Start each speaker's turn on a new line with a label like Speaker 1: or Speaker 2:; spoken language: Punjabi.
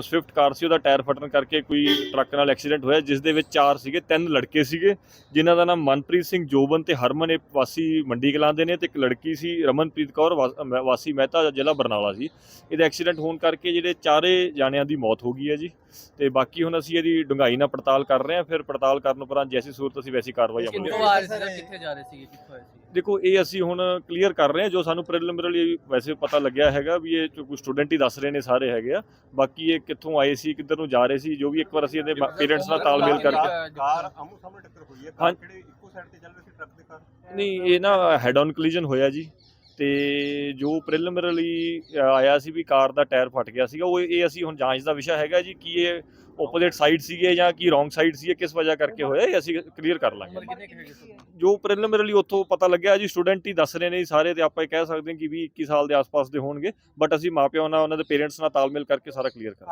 Speaker 1: ਸਵਿਫਟ ਕਾਰ ਸੀ, ਉਹਦਾ ਟਾਇਰ ਫਟਣ ਕਰਕੇ ਕੋਈ ਟਰੱਕ ਨਾਲ ਐਕਸੀਡੈਂਟ ਹੋਇਆ, ਜਿਸ ਦੇ ਵਿੱਚ ਚਾਰ ਸੀਗੇ, ਤਿੰਨ ਲੜਕੇ ਸੀਗੇ, ਜਿਨ੍ਹਾਂ ਦਾ ਨਾਮ ਮਨਪ੍ਰੀਤ ਸਿੰਘ ਜੋਬਨ ਤੇ ਹਰਮਨ, ਇਹ ਵਾਸੀ ਮੰਡੀ ਕਲਾਂ ਦੇ ਨੇ, ਤੇ ਇੱਕ ਲੜਕੀ ਸੀ ਰਮਨਪ੍ਰੀਤ ਕੌਰ ਵਾ- ਅਹ ਵਾਸੀ ਮਹਿਤਾ ਜ਼ਿਲ੍ਹਾ ਬਰਨਾਲਾ ਸੀ। ਇਹਦਾ ਐਕਸੀਡੈਂਟ ਹੋਣ ਕਰਕੇ ਜਿਹੜੇ ਚਾਰੇ ਜਾਣਿਆਂ ਦੀ ਮੌਤ ਹੋ ਗਈ ਹੈ ਜੀ। ਤੇ ਬਾਕੀ ਹੁਣ ਅਸੀਂ ਇਹਦੀ ਡੂੰਘਾਈ ਨਾਲ ਪੜਤਾਲ ਕਰ ਰਹੇ ਹਾਂ ਫਿਰ ਪੜਤਾਲ ਕਰਨ ਉਪਰੰਤ ਜੈਸੀ ਸੂਰਤ ਅਸੀਂ ਵੈਸੀ ਕਾਰਵਾਈ ਅਮਲ
Speaker 2: ਕਿੱਥੋਂ
Speaker 1: ਵਿੱਚ
Speaker 2: ਆ ਰਹੇ ਸੀ ਜਾਂ ਕਿੱਥੇ ਜਾ ਰਹੇ ਸੀਗੇ ਕਿੱਥੋਂ ਆਏ ਸੀ
Speaker 1: ਦੇਖੋ ਇਹ ਅਸੀਂ ਹੁਣ ਕਲੀਅਰ ਕਰ ਰਹੇ ਹਾਂ ਜੋ ਸਾਨੂੰ ਪ੍ਰੀਲਿਮਿਨਰੀ ਵੈਸੇ ਪਤਾ ਲੱਗਿਆ ਹੈਗਾ ਵੀ ਇਹ ਕੋਈ ਸਟੂਡੈਂਟ ਹੀ ਦੱਸ ਰਹੇ ਨੇ ਸਾਰੇ ਹੈਗੇ ਆ। ਬਾਕੀ ਇਹ ਕਿੱਥੋਂ ਆਏ ਸੀ ਕਿੱਧਰ ਨੂੰ ਜਾ ਰਹੇ ਸੀ ਜੋ ਵੀ ਇੱਕ ਵਾਰ ਅਸੀਂ ਇਹਦੇ ਪੇਰੈਂਟਸ ਨਾਲ ਤਾਲਮੇਲ ਕਰਕੇ
Speaker 3: ਕਾਰ ਆਮੋ ਸਾਹਮਣੇ ਟੱਕਰ ਹੋਈ ਹੈ। ਕਾਰ ਕਿਹੜੇ ਇੱਕੋ ਸਾਈਡ ਤੇ ਚੱਲ ਰਹੀ ਸੀ ਟਰੱਕ ਦੇ ਕਾਰ?
Speaker 1: ਨਹੀਂ ਇਹ ਨਾ ਹੈਡ ਔਨ ਕੋਲੀਜਨ ਹੋਇਆ ਜੀ। ਤੇ ਜੋ ਪ੍ਰੀਲਿਮਿਨਰੀ ਆਇਆ ਸੀ ਵੀ ਕਾਰ ਦਾ ਟਾਇਰ ਫਟ ਗਿਆ ਸੀਗਾ ਉਹ ਇਹ ਅਸੀਂ ਹੁਣ ਜਾਂਚ ਦਾ ਵਿਸ਼ਾ ਹੈਗਾ ਜੀ ਕਿ ਇਹ ਆਪੋਜ਼ਿਟ ਸਾਈਡ ਸੀਗੇ ਜਾਂ ਕੀ ਰੋਂਗ ਸਾਈਡ ਸੀ ਕਿਸ ਵਜ੍ਹਾ ਕਰਕੇ ਹੋਇਆ ਇਹ ਅਸੀਂ ਕਲੀਅਰ ਕਰ ਲਾਂਗੇ। ਜੋ ਪ੍ਰੀਲਿਮਿਨਰੀ ਉੱਥੋਂ ਪਤਾ ਲੱਗਿਆ ਜੀ ਸਟੂਡੈਂਟ ਹੀ ਦੱਸ ਰਹੇ ਨੇ ਸਾਰੇ ਤੇ ਆਪਾਂ ਇਹ ਕਹਿ ਸਕਦੇ ਹਾਂ ਕਿ 20 21 ਸਾਲ ਦੇ ਆਸ-ਪਾਸ ਦੇ ਹੋਣਗੇ ਬਟ ਅਸੀਂ ਮਾਪਿਆਂ ਨਾਲ ਉਹਨਾਂ ਦੇ ਪੇਰੈਂਟਸ ਨਾਲ ਤਾਲਮੇਲ ਕਰਕੇ ਸਾਰਾ ਕਲੀਅਰ ਕਰ